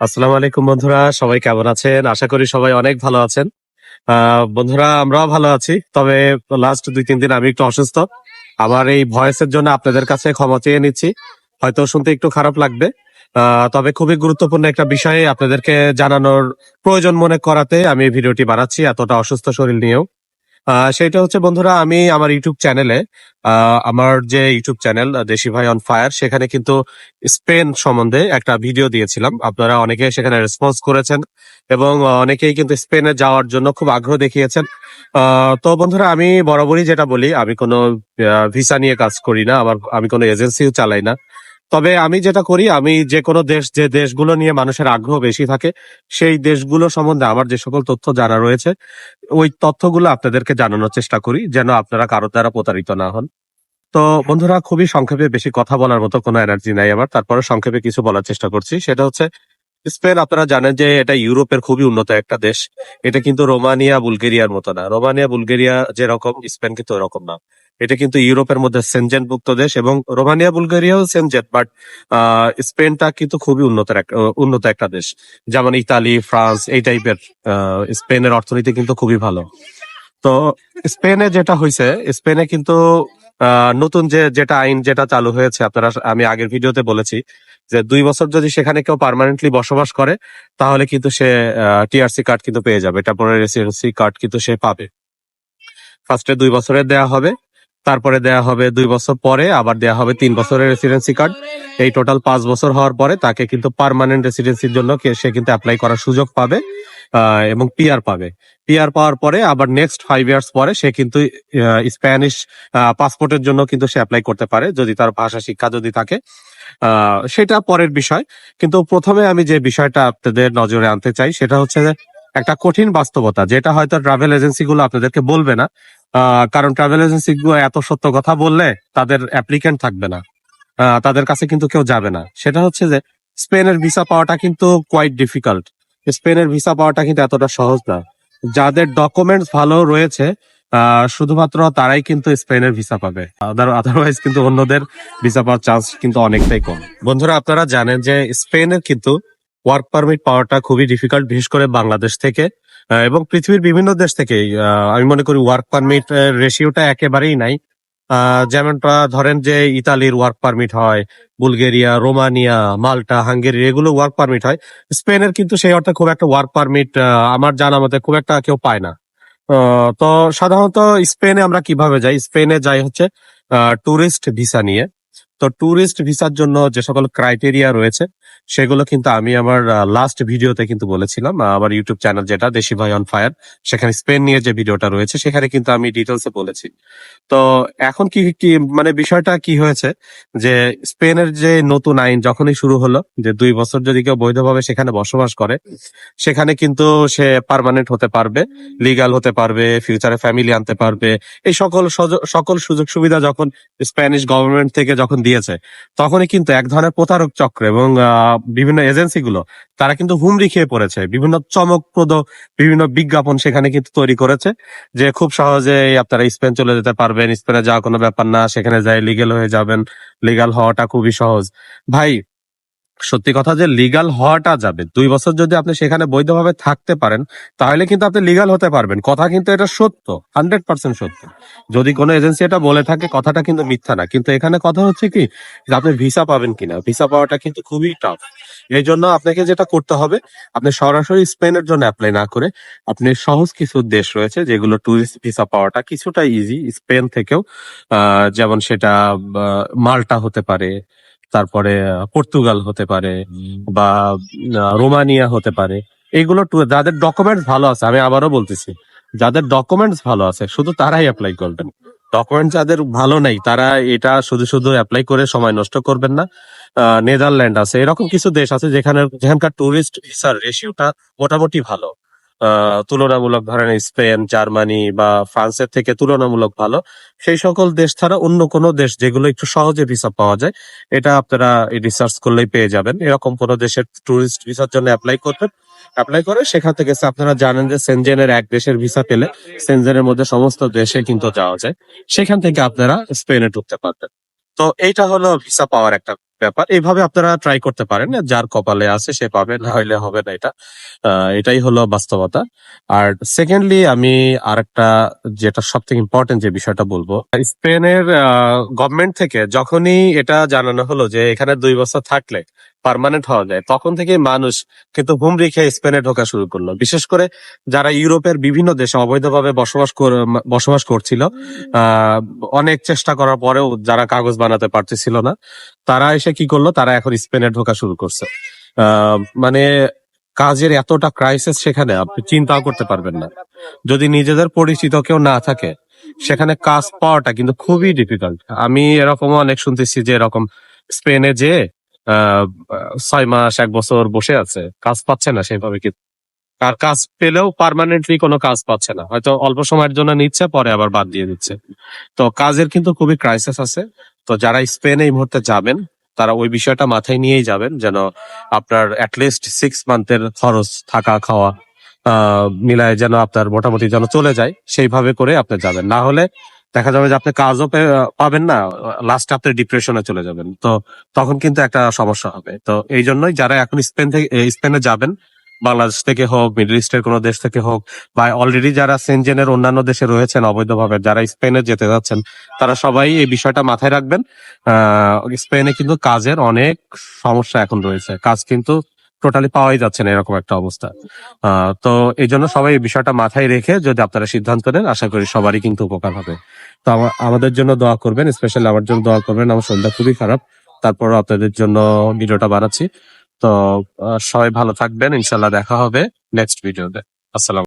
আসসালামু আলাইকুম বন্ধুরা, সবাই কেমন আছেন? আশা করি সবাই অনেক ভালো আছেন। বন্ধুরা, আমরাও ভালো আছি, তবে লাস্ট দুই, তিন দিন আমি একটু অসুস্থ। আমার এই ভয়েসের জন্য আপনাদের কাছে ক্ষমা চেয়ে নিচ্ছি। হয়তো শুনতে একটু খারাপ লাগবে। তবে খুবই গুরুত্বপূর্ণ একটা বিষয়ে আপনাদেরকে জানানোর প্রয়োজন মনে করাতে আমি ভিডিওটি বানাচ্ছি, এতটা অসুস্থ শরীর নিয়েও। সেটা হচ্ছে বন্ধুরা আমি আমার ইউটিউব চ্যানেলে আমার যে ইউটিউব চ্যানেল দেশি ভাই অন ফায়ার, সেখানে কিন্তু স্পেন সম্বন্ধে একটা ভিডিও দিয়েছিলাম। আপনারা অনেকে সেখানে রেসপন্স করেছেন এবং অনেকেই কিন্তু স্পেনে যাওয়ার জন্য খুব আগ্রহ দেখিয়েছেন। তো বন্ধুরা আমি বরাবরই যেটা বলি, আমি কোনো ভিসা নিয়ে কাজ করি না, আমার, আমি কোনো এজেন্সিও চালাই না। তবে আমি যেটা করি, আমি যে কোনো দেশ, যে দেশগুলো নিয়ে মানুষের আগ্রহ বেশি থাকে, সেই দেশগুলো সম্বন্ধে আমার যে সকল তথ্য জানা রয়েছে, ওই তথ্যগুলো আপনাদেরকে জানানোর চেষ্টা করি, যেন আপনারা কারও দ্বারা প্রতারিত না হন। তো বন্ধুরা, খুবই সংক্ষেপে বেশি কথা বলার মতো কোনো এনার্জি নাই আমার। তারপরে সংক্ষেপে কিছু বলার চেষ্টা করছি। সেটা হচ্ছে স্পেন, আপনারা জানেন যে এটা ইউরোপের খুবই উন্নত একটা দেশ। এটা কিন্তু রোমানিয়া, বুলগেরিয়ার মতো না। রোমানিয়া, বুলগেরিয়া যেরকম, স্পেন কিন্তু ওরকম না। এটা কিন্তু ইউরোপের মধ্যে সেনজেন মুক্ত দেশ এবং রোমানিয়া, বুলগেরিয়াও সেনজেন, বাট স্পেনটা কিন্তু খুবই উন্নত উন্নত একটা দেশ। যেমন ইতালি, ফ্রান্স, এই টাইপের স্পেনের অর্থনীতি কিন্তু খুবই ভালো। তো স্পেনে যেটা হয়েছে স্পেনে কিন্তু নতুন যে, যেটা আইন যেটা চালু হয়েছে, আপনারা, আমি আগের ভিডিওতে বলেছি যে দুই বছর যদি সেখানে কেউ পার্মানেন্টলি বসবাস করে, তাহলে কিন্তু সে টিআরসি কার্ড কিন্তু পেয়ে যাবে। তারপরে রেসিডেন্সি কার্ড কিন্তু সে পাবে। ফার্স্টে দুই বছরের দেয়া হবে, তারপরে দেয়া হবে দুই বছর পরে, আবার দেয়া হবে তিন বছরের রেসিডেন্সি কার্ড এই টোটাল পাঁচ বছর হওয়ার পরে তাকে কিন্তু পার্মানেন্ট রেসিডেন্সির জন্য সে কিন্তু অ্যাপ্লাই করার সুযোগ পাবে। এবং পিআর পাবে। পিআর পাওয়ার পরে আবার নেক্সট ফাইভ ইয়ার্স পরে সে কিন্তু স্প্যানিশ পাসপোর্টের জন্য কিন্তু সে অ্যাপ্লাই করতে পারে, যদি তার ভাষা, শিক্ষা যদি থাকে। সেটা পরের বিষয়। কিন্তু প্রথমে আমি যে বিষয়টা আপনাদের নজরে আনতে চাই, সেটা হচ্ছে যে একটা কঠিন বাস্তবতা, যেটা হয়তো ট্রাভেল এজেন্সি গুলো আপনাদেরকে বলবে না। কারণ ট্রাভেল এজেন্সি গুলো এত সত্য কথা বললে তাদের অ্যাপ্লিকেন্ট থাকবে না। তাদের কাছে কিন্তু কেউ যাবে না। সেটা হচ্ছে যে স্পেনের ভিসা পাওয়াটা কিন্তু কোয়াইট ডিফিকাল্ট স্পেনের ভিসা পাওয়াটা কিন্তু এতটা সহজ না। যাদের ডকুমেন্টস ভালো রয়েছে শুধুমাত্র তারাই কিন্তু স্পেনের ভিসা পাবে। আদারওয়াইজ কিন্তু অন্যদের ভিসা পাওয়ার চান্স কিন্তু অনেকটাই কম। বন্ধুরা, আপনারা জানেন যে স্পেনের কিন্তু ওয়ার্ক পারমিট পাওয়াটা খুবই ডিফিকাল্ট বিশেষ করে বাংলাদেশ থেকে। এবং পৃথিবীর বিভিন্ন দেশ থেকে আমি মনে করি ওয়ার্ক পারমিট রেশিওটা একেবারেই নাই। যেমনটা ধরেন যে ইতালির ওয়ার্ক পারমিট হয়, বুলগেরিয়া, রোমানিয়া, মাল্টা, হাঙ্গেরি, এগুলো ওয়ার্ক পারমিট হয়। স্পেনের কিন্তু সেই অর্থে খুব একটা ওয়ার্ক পারমিট আমার জানা মতে খুব একটা কেউ পায় না। তো সাধারণত স্পেনে আমরা কীভাবে যাই? স্পেনে যাই হচ্ছে টুরিস্ট ভিসা নিয়ে। তো টুরিস্ট ভিসার জন্য যে সকল ক্রাইটেরিয়া রয়েছে সেগুলো কিন্তু আমি আমার লাস্ট ভিডিওতে কিন্তু বলেছিলাম আমার ইউটিউব চ্যানেল যেটা, দেশি ভাই অন ফায়ার সেখানে স্পেন নিয়ে যে ভিডিওটা রয়েছে, সেখানে কিন্তু আমি ডিটেলসে বলেছি। তো এখন কি কি মানে বিষয়টা কি হয়েছে, যে স্পেনের যে নতুন আইন যখনই শুরু হলো, যে দুই বছর যদি কেউ বৈধভাবে সেখানে বসবাস করে, সেখানে কিন্তু সে পার্মানেন্ট হতে পারবে লিগাল হতে পারবে ফিউচারে ফ্যামিলি আনতে পারবে। এই সকল সকল সুযোগ সুবিধা যখন স্প্যানিশ গভর্নমেন্ট থেকে যখন দিয়েছে, তখনই কিন্তু এক ধরনের প্রতারক চক্র এবং বিভিন্ন এজেন্সিগুলো, তারা কিন্তু হুমড়ি খেয়ে পড়েছে। বিভিন্ন চমকপ্রদ বিভিন্ন বিজ্ঞাপন সেখানে কিন্তু তৈরি করেছে, যে খুব সহজে আপনারা স্পেন চলে যেতে পারবেন, স্পেনে যাওয়া কোনো ব্যাপার না, সেখানে যাই লিগেল হয়ে যাবেন। লিগাল হওয়াটা খুবই সহজ। ভাই সত্যি কথা যে লিগাল হওয়াটা যাবে। দুই বছর যদি আপনি সেখানে বৈধভাবে থাকতে পারেন, তাহলে কিন্তু আপনি লিগাল হতে পারবেন। কথা কিন্তু এটা সত্য হান্ড্রেড পার্সেন্ট সত্য। যদি কোনো এজেন্সি এটা বলে থাকে, কথাটা কিন্তু মিথ্যা না। কিন্তু এখানে কথা হচ্ছে কি আপনি ভিসা পাবেন কিনা। ভিসা পাওয়াটা কিন্তু খুবই টাফ এই জন্য আপনাকে যেটা করতে হবে, আপনি সরাসরি স্পেনের জন্য অ্যাপ্লাই না করে, আপনি সহজ কিছু দেশ রয়েছে যেগুলো টুরিস্ট ভিসা পাওয়াটা কিছুটা ইজি স্পেন থেকেও যেমন সেটা মাল্টা হতে পারে তারপরে পর্তুগাল হতে পারে বা রোমানিয়া হতে পারে। এইগুলো টু- যাদের ডকুমেন্টস ভালো আছে, আমি আবারও বলতেছি, যাদের ডকুমেন্টস ভালো আছে, শুধু তারাই অ্যাপ্লাই করবেন। ডকুমেন্ট যাদের ভালো নাই, তারা এটা শুধু শুধু অ্যাপ্লাই করে সময় নষ্ট করবেন না। নেদারল্যান্ড আছে, এরকম কিছু দেশ আছে যেখানে যেখানকার টুরিস্ট ভিসার রেশিওটা মোটামুটি ভালো। তুলনামূলক ধরেন স্পেন, জার্মানি বা ফ্রান্সের থেকে তুলনামূলক ভালো। সেই সকল দেশ ছাড়া অন্য কোনো দেশ যেগুলো একটু সহজে ভিসা পাওয়া যায়, এটা আপনারা রিসার্চ করলেই পেয়ে যাবেন। এরকম কোনো দেশের টুরিস্ট ভিসার জন্য অ্যাপ্লাই করবেন অ্যাপ্লাই করে সেখান থেকে আপনারা জানেন যে সেনজেনের এক দেশের ভিসা পেলে সেনজেনের মধ্যে সমস্ত দেশে কিন্তু যাওয়া যায়। সেখান থেকে আপনারা স্পেনে ঢুকতে পারবেন। তো এইটা হলো ভিসা পাওয়ার একটা ব্যাপার। এইভাবে আপনারা ট্রাই করতে পারেন, যার কপালে আছে সে পাবে, না হইলে হবে না এটা। এটাই হলো বাস্তবতা। আর সেকেন্ডলি আমি আরেকটা যেটা সব থেকে ইম্পর্টেন্ট যে বিষয়টা বলব, স্পেনের গভর্নমেন্ট থেকে যখনই এটা জানানো হলো যে এখানে দুই বছর থাকলে পার্মানেন্ট হওয়া যায়। তখন থেকে মানুষ কিন্তু হুমড়ি খেয়ে স্পেনে ঢোকা শুরু করল। বিশেষ করে যারা ইউরোপের বিভিন্ন দেশে অবৈধভাবে বসবাস বসবাস করছিল অনেক চেষ্টা করার পরেও যারা কাগজ বানাতে পারতেছিল না, তারা এসে কি করল? তারা এখন স্পেনে ঢোকা শুরু করছে। মানে কাজের এতটা ক্রাইসিস সেখানে আপনি চিন্তাও করতে পারবেন না। যদি নিজেদের পরিচিত কেউ না থাকে, সেখানে কাজ পাওয়াটা কিন্তু খুবই ডিফিকাল্ট আমি এরকমও অনেক শুনতেছি যে এরকম স্পেনে যে ছয় মাস, এক বছর বসে আছে। কাজ পাচ্ছে না সেভাবে কি আর কাজ পেলেও পার্মানেন্টলি কোনো কাজ পাচ্ছে না। হয়তো অল্প সময়ের জন্য নিচ্ছে, পরে আবার বাদ দিয়ে দিচ্ছে। তো কাজের কিন্তু খুবই ক্রাইসিস আছে। তো যারা স্পেনে এই মুহূর্তে যাবেন, তারা ওই বিষয়টা মাথায় নিয়েই যাবেন যেন আপনার অ্যাটলিস্ট সিক্স মান্থের খরচ থাকা, খাওয়া মিলায় যেন আপনার মোটামুটি যেন চলে যায়, সেইভাবে করে আপনি যাবেন। না হলে দেখা যাবে যে আপনি কাজও পাবেন না লাস্টে আপনি ডিপ্রেশনে চলে যাবেন। তো তখন কিন্তু একটা সমস্যা হবে। তো এই জন্যই যারা এখন স্পেন থেকে স্পেনে যাবেন, বাংলাদেশ থেকে হোক, মিডল ইস্টের কোনো দেশ থেকে হোক, বা অলরেডি যারা সেনজেনের অন্যান্য দেশে রয়েছেন অবৈধভাবে, যারা স্পেনে যেতে যাচ্ছেন, তারা সবাই এই বিষয়টা মাথায় রাখবেন। স্পেনে কিন্তু কাজের অনেক সমস্যা এখন রয়েছে। কাজ কিন্তু টোটালি পাওয়াই যাচ্ছে না এরকম একটা অবস্থা। তো এই জন্য সবাই এই বিষয়টা মাথায় রেখে যদি আপনারা সিদ্ধান্ত নেন, আশা করি সবারই কিন্তু উপকার হবে। তো আমাদের জন্য দোয়া করবেন স্পেশালি আমার জন্য দোয়া করবেন, আমার শরীরটা খুবই খারাপ। তারপরও আপনাদের জন্য ভিডিওটা বানাচ্ছি। তো সবাই ভালো থাকবেন ইনশাল্লাহ দেখা হবে নেক্সট ভিডিওতে। আসসালাম